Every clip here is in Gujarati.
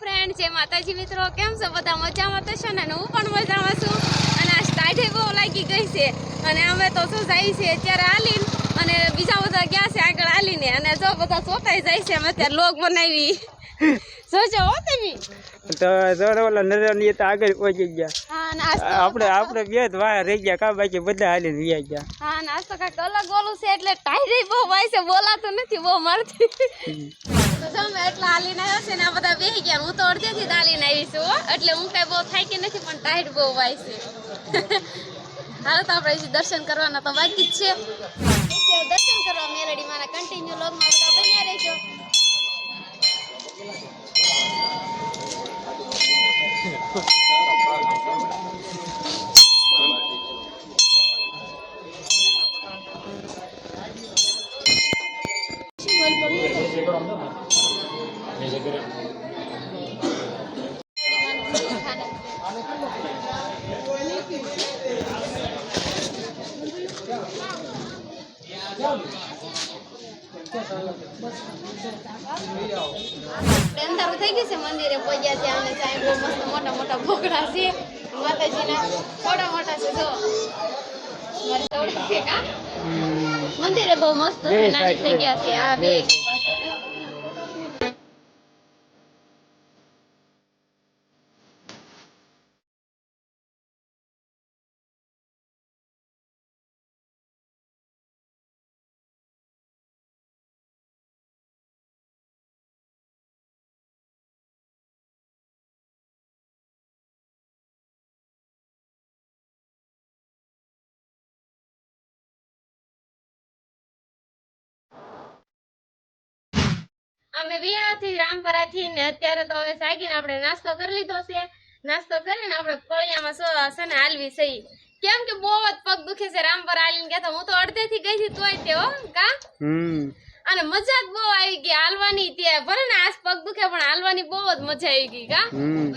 ફ્રેન્ડ જય માતાજી મિત્રો કેમ છો? બધા મજામાં તો છો ને? હું પણ મજામાં છું. અને આ સ્ટાર્ટે બહુ લાગી ગઈ છે. અને અમે તો શું જાય છે અત્યારે હાલીને અને બીજા બધા ગયા છે આગળ હાલીને. અને જો બધા સોતાઈ જાય છે અમે અત્યારે લોગ બનાવી. જોજો હો તમે. તો જોડે ઓલા તો આગળ પહોંચી ગયા. આપણે આપણે બે જ રહી ગયા કા બાકી બધા હાલીને વ્યા ગયા. હા નાસ્તો કાંઈક અલગ ઓલું છે એટલે ટાઈરે બહુ વાય છે બોલાતું નથી બહુ મારથી તો જો અમે એટલા હાલીને આવ્યા છે ને આ બધા બેહી ગયા. હું તો અડધેથી હાલીને આવી છું. એટલે હું કઈ બહુ થાકી નથી, પણ ટાઈટ બહુ વાય છે. હાલો તો આપણે દર્શન કરવાના તો બાકી જ છે. દર્શન કરવા મેલડી મારા કન્ટિન્યુ લોગમાં બધા બન્યા રહેજો. આપણે અંધારું થઈ ગયું છે મંદિરે પહોંચ્યા ત્યાં અને સાહેબ બહુ મસ્ત મોટા મોટા ભોગડા છે. માતાજીના મોટા મોટા છે જો. મારી દોડી છે કા મંદિરે બહુ મસ્ત નાની થઈ ગયા છે આ બે. અમે વિયાથી રામપરાથી ને અત્યારે તો હવે સાગીને આપણે નાસ્તો કરી લીધો છે. નાસ્તો કરીને આપણે કોળિયામાં સો છે ને હાલવી સહી કેમ કે બહુ જ પગ દુખે છે રામપર હાલીને કહેતા હું તો અડધેથી ગઈ હતી તોય તે હો કા? અને મજા જ બહુ આવી ગઈ હાલવાની ત્યાં ભલે ને આસ પગ દુખે પણ હાલવાની બહુ જ મજા આવી ગઈ કા?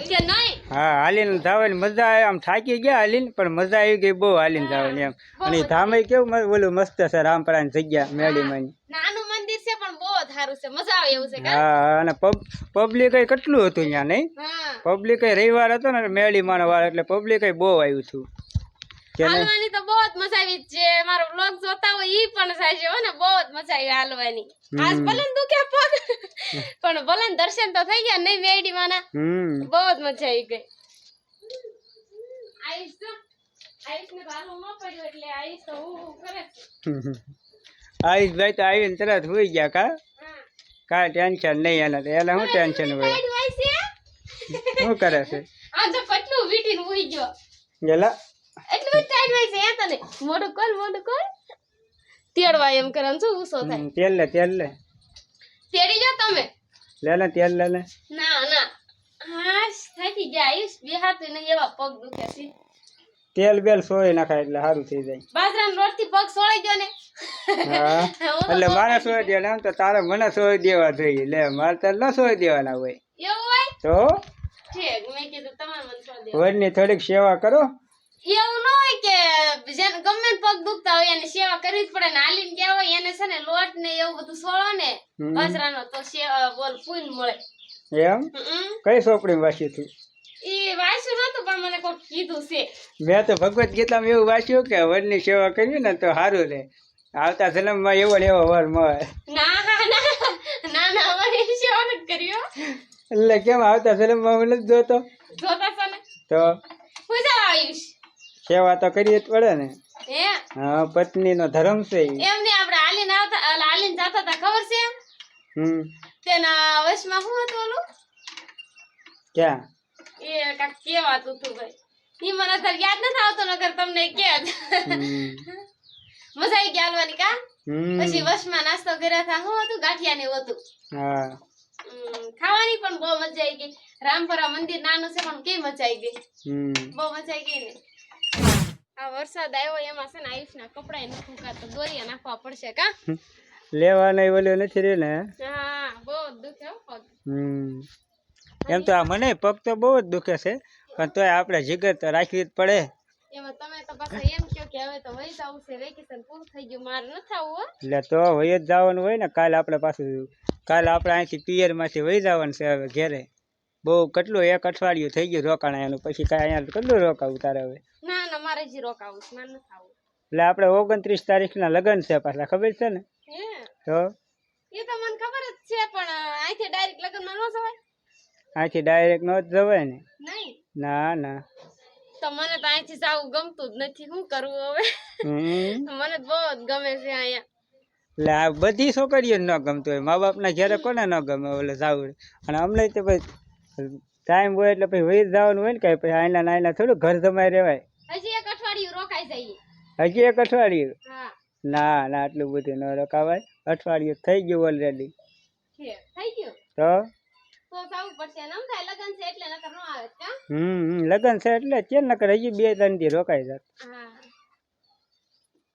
કે નહીં? હા હાલીને જવાની મજા આવે. આમ થાકી ગયા હાલીને પણ મજા આવી ગઈ બહુ હાલીને જવાની એમ. અને ધામે કેવું ઓલું મસ્ત છે રામપરાની જગ્યા મેળીમાં નાનું મંદિર છે પણ બહુ જ સારું છે મજા આવે એવું છે હા અને પબ્લિક કેટલું હતું ત્યાં નહીં? પબ્લિક રવિવાર હતો ને મેળી માનો વાર એટલે પબ્લિક બહુ આવ્યું હતું. હાલવાની તો બહુ જ મજા આવી છે. મારો બ્લોગ જોતા હોય ઈ પણ સાચી ને બહુ જ મજા આવી હાલવાની. આજ ભલે દુખે પગ પણ ભલે દર્શન તો થઈ ગયા નહીં મેળી માના બહુ જ મજા આવી ગઈ. આઈશ તો આઈશ ને ભાલું ન પડ્યું એટલે આઈશ તો હું કરે આવીને તરત હોઈ ગયા કા? કાંઈ ટેન્શન નહીં એના તો. એના શું ટેન્શન હોય? શું કરે છે? આ જો પટલું વીટીને ઉઈ ગયો. ગેલા? એટલું બધું ટાઈટ હોય એ તને મોઢું કોલ મોઢું કોલ તેડવા એમ કરે શું ગુસ્સો થાય? તેલ લે તેલ લે. તેડી જાઓ તમે. લે લે તેલ લે લે. ના ના. હાશ થાકી બે હાથ નહીં એવા પગ દુખે છે. તેલ બેલ સોય નાખાય એટલે સારું થઈ જાય. બાજરાની રોટલી પગ સોળાઈ ગયો ને એટલે મારે સોય દે એમ તો તારે મને સોય દેવા જોઈએ. લે મારે તો ન સોય દેવાના હોય. એવું હોય? તો? વડની થોડીક સેવા કરો. એવું ન હોય કે જેને ગમે પગ દુખતા હોય એને સેવા કરવી જ પડે ને હાલીને ગયા હોય એને છે ને લોટ ને એવું બધું સોળો ને હમ. તો સેવા બોલ ફૂલ મળે. એમ? કઈ સોપડી વાસી તું? નતું પણ મને કોઈ કીધું મેં તો ભગવત ગીતામાં એવું વાંચ્યું કે વડની સેવા કરવી ને તો સારું રહે આવતા જન્મમાં એવો ને એવો વર મળે. ના ના ના ના અમારે એની સેવા નથી કર્યો એટલે કેમ આવતા જન્મમાં હું નથી જોતો? જોતા છો ને? તો? હું જાવ આવીશ. સેવા તો કરીએ જ પડે ને. હા? પત્ની નો ધર્મ છે. એમને આપણે હાલીને આવતા હાલીને જતા હતા ખબર છે હમ. તેના વશમાં શું હતું ઓલું? ક્યાં? એ કાંઈક કેવાતું હતું ભાઈ. ઈ મને યાદ નથી આવતો નકર તમને કે. મજા આવી ગઈ હાલવાની કા? પછી વશમાં નાસ્તો કર્યા હતા હું હતું ગાંઠિયા ને હતું. ખાવાની પણ બહુ મજા આવી ગઈ. રામપરા મંદિર નાનું છે પણ કેવી મજા આવી ગઈ. બહુ મજા આવી ગઈ ને. આ વરસાદ આવ્યો એમાં છે ને આયુષના કપડા નથી ફૂંકાતો દોરિયા નાખવા પડશે કા? લેવાના ઓલું નથી રે ને. હા બહુ દુખે હમ. એમ તો આ મને પગ તો બહુ જ દુખે છે પણ તોય આપણે જીગર તો રાખવી જ પડે. એમાં તમે તો પાછા એમ કહો કે હવે તો વહી જવું છે વેકેશન પૂરું થઈ ગયું મારે નથી આવવું હો. એટલે તો વહી જ જવાનું હોય ને કાલે આપણે પાછું કાલે આપણે અહીંથી પિયરમાંથી વહી જવાનું છે હવે ઘેરે. બહુ કેટલું એક અઠવાડિયું થઈ ગયું રોકાણ એનું પછી કાંઈ અહીંયા કેટલું રોકાવું તારે હવે? ના ના મારે હજી રોકાવું છે મારે નથી આવું એટલે આપણે ઓગણત્રીસ તારીખના લગ્ન છે પાછા ખબર છે ને? તો? એ તો મને ખબર જ છે પણ અહીંથી ડાયરેક્ટ લગ્નમાં ન જવાય? અહીંથી ડાયરેક્ટ ન જવાય ને? ના ના. તો મને તો અહીંથી જવું ગમતું જ નથી. શું કરવું હવે? હમ. મને બહુ જ ગમે છે અહીંયા. એટલે આ બધી છોકરીઓને ન ગમતું હોય. મા બાપના ઘેરે કોને ન ગમે ઓલે જાવું અને અમને તો પછી ટાઈમ હોય એટલે પછી વહી જવાનું હોય ને કઈ. પછી આઈના નાઈના થોડું ઘર જમાઈ રહેવાય હજી એક અઠવાડિયું રોકાઈ જઈએ. હજી એક અઠવાડિયું? ના ના આટલું બધું ન રોકાવાય. અઠવાડિયું થઈ ગયું ઓલરેડી થઈ ગયું? તો? લગન છે એટલે કા? નકર હજી બે ત્રણ દી રોકાઈ જાત.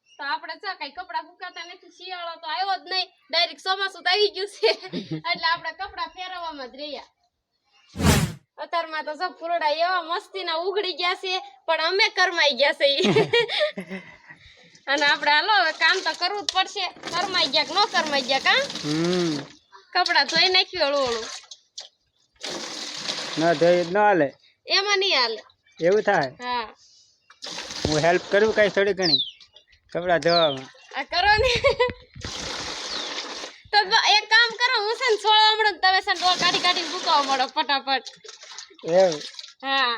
તો આપણે કઈ કપડા ફૂકાતા નથી. શિયાળો તો આવ્યો જ નહીં. ડાયરેક્ટ ચોમાસું તો આવી ગયું છે. એટલે આપણે કપડા ફેરવવામાં જ રહ્યા. અત્યારમાં તો સબ ફૂરડા એવા મસ્તીના ઉઘડી ગયા છે પણ અમે કરમાઈ ગયા છે. ઈ. અને આપણે હાલો હવે કામ તો કરવું જ પડશે. કરમાઈ ગયા કે ન કરમાઈ ગયા કા? કપડા ધોઈ નાખ્યું હળવું હળવું ન ધોઈ ન હાલે. એમાં નહીં હાલે. એવું થાય? હા. હું હેલ્પ કરું કઈ થોડી ઘણી? કપડાં ધોવામાં. આ કરો ને. તો એક કામ કરો હું છે ને છોડવા મળો તમે છે ને ડોલ કાઢી કાઢી મૂકવા મળો ફટાફટ. એવું? હા.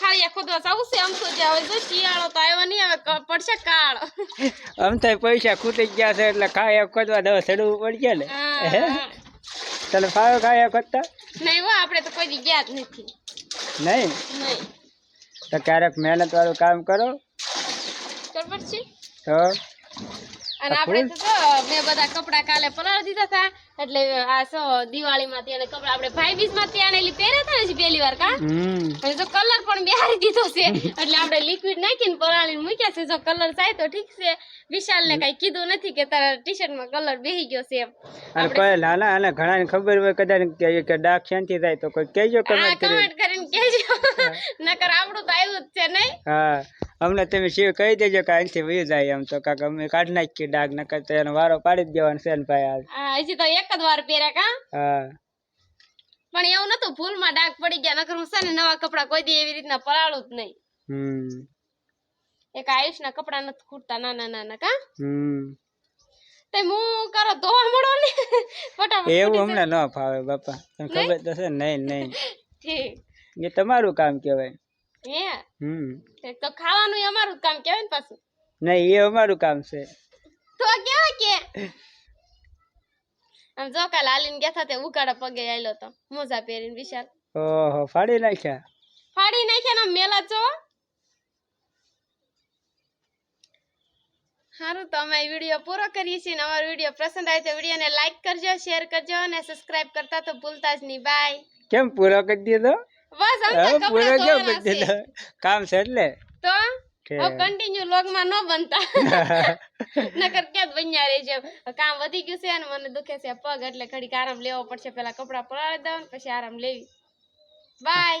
ખાલી આખો દિવસ છે આમ તો જે હવે જો શિયાળો તો આવ્યો નહીં હવે પડશે કાળો. આમ તો પૈસા ખૂટી ગયા છે એટલે ખાય ખોદવા દવા ચડવું પડશે ને. ચાલો ફાયો ખાય ખોદતા? નહીં હો આપણે તો કોઈ ગયા જ નથી. નહીં? નહીં. તો ક્યારેક મહેનત વાળું કામ કરો. ખબર છે? તો? અને આપણે તો મેં બધા કપડા કાલે પલાળી દીધા હતા એટલે આ સો દિવાળીમાં ત્યાં કપડા આપણે ભાઈ બીજમાં ત્યાં એલી પહેર્યા હતા ને પહેલી વાર કા? હમ. અને જો કલર પણ બિહારી દીધો છે. એટલે આપણે લિક્વિડ નાખીને પલાળીને મૂક્યા છે. જો કલર થાય તો ઠીક છે. વિશાલ ને કઈ કીધું નથી કે તારા ટી શર્ટમાં કલર બેહી ગયો છે એમ. અને કોઈ લાલા અને ઘણાને ખબર હોય કદાચ કે ડાક શાંતિ થાય તો કોઈ કહેજો કમેન્ટ કરી કમેન્ટ કરીને. કહેજો. નકર આપણું તો આવ્યું જ છે નહીં. હા. અમને તમે શિવ કહી દેજો કે અહીંથી વહી જાય એમ તો કાક અમે કાઢી નાખીએ ડાઘ ન તો એનો વારો પાડી જ દેવાનો છે ને ભાઈ આ હજી તો એક જ વાર પહેર્યા કા? હા. પણ એવું નતું ભૂલમાં ડાઘ પડી ગયા નકર હું છે ને નવા કપડા કોઈ દી એવી રીતના પલાળું જ નહીં. હમ. એક આયુષના કપડા નથી ખૂટતા નાના નાના કા? હમ. તે હું કરો ધોવા મળો ને? ફટાફટ એવું હમણાં ન ફાવે બાપા. તમને ખબર તો છે ને નહીં નહીં. એ તમારું કામ કહેવાય. હે? હમ. તે તો ખાવાનું ય અમારું જ કામ કહેવાય ને પાછું. નહીં એ અમારું કામ છે. તો કેવાય કે? આમ જો કાલ હાલીને ગયા હતા તે ઉકાળા પગે આયલો તો. મોજા પહેરીને વિશાલ. ઓહો ફાડી નાખ્યા? ફાડી નાખ્યા ને આમ મેલા જો. સારું તો અમે વીડિયો પૂરો કરીએ છીએ ને અમારો વીડિયો પસંદ આવે તો વિડીયોને લાઈક કરજો શેર કરજો અને સબસ્ક્રાઇબ કરતા તો ભૂલતા જ નહીં. બાય કેમ પૂરો કરી દીધો? બસ આમ હવે તો પૂરો છે. કામ છે એટલે? તો કન્ટિન્યુ લોગમાં ન બનતા. નકર ક્યાં બન્યા રહે છે કામ વધી ગયું છે અને મને દુખે છે પગ એટલે ઘડીક આરામ લેવો પડશે. પેલા કપડા પલાળી દઉં ને પછી આરામ લેવી. બાય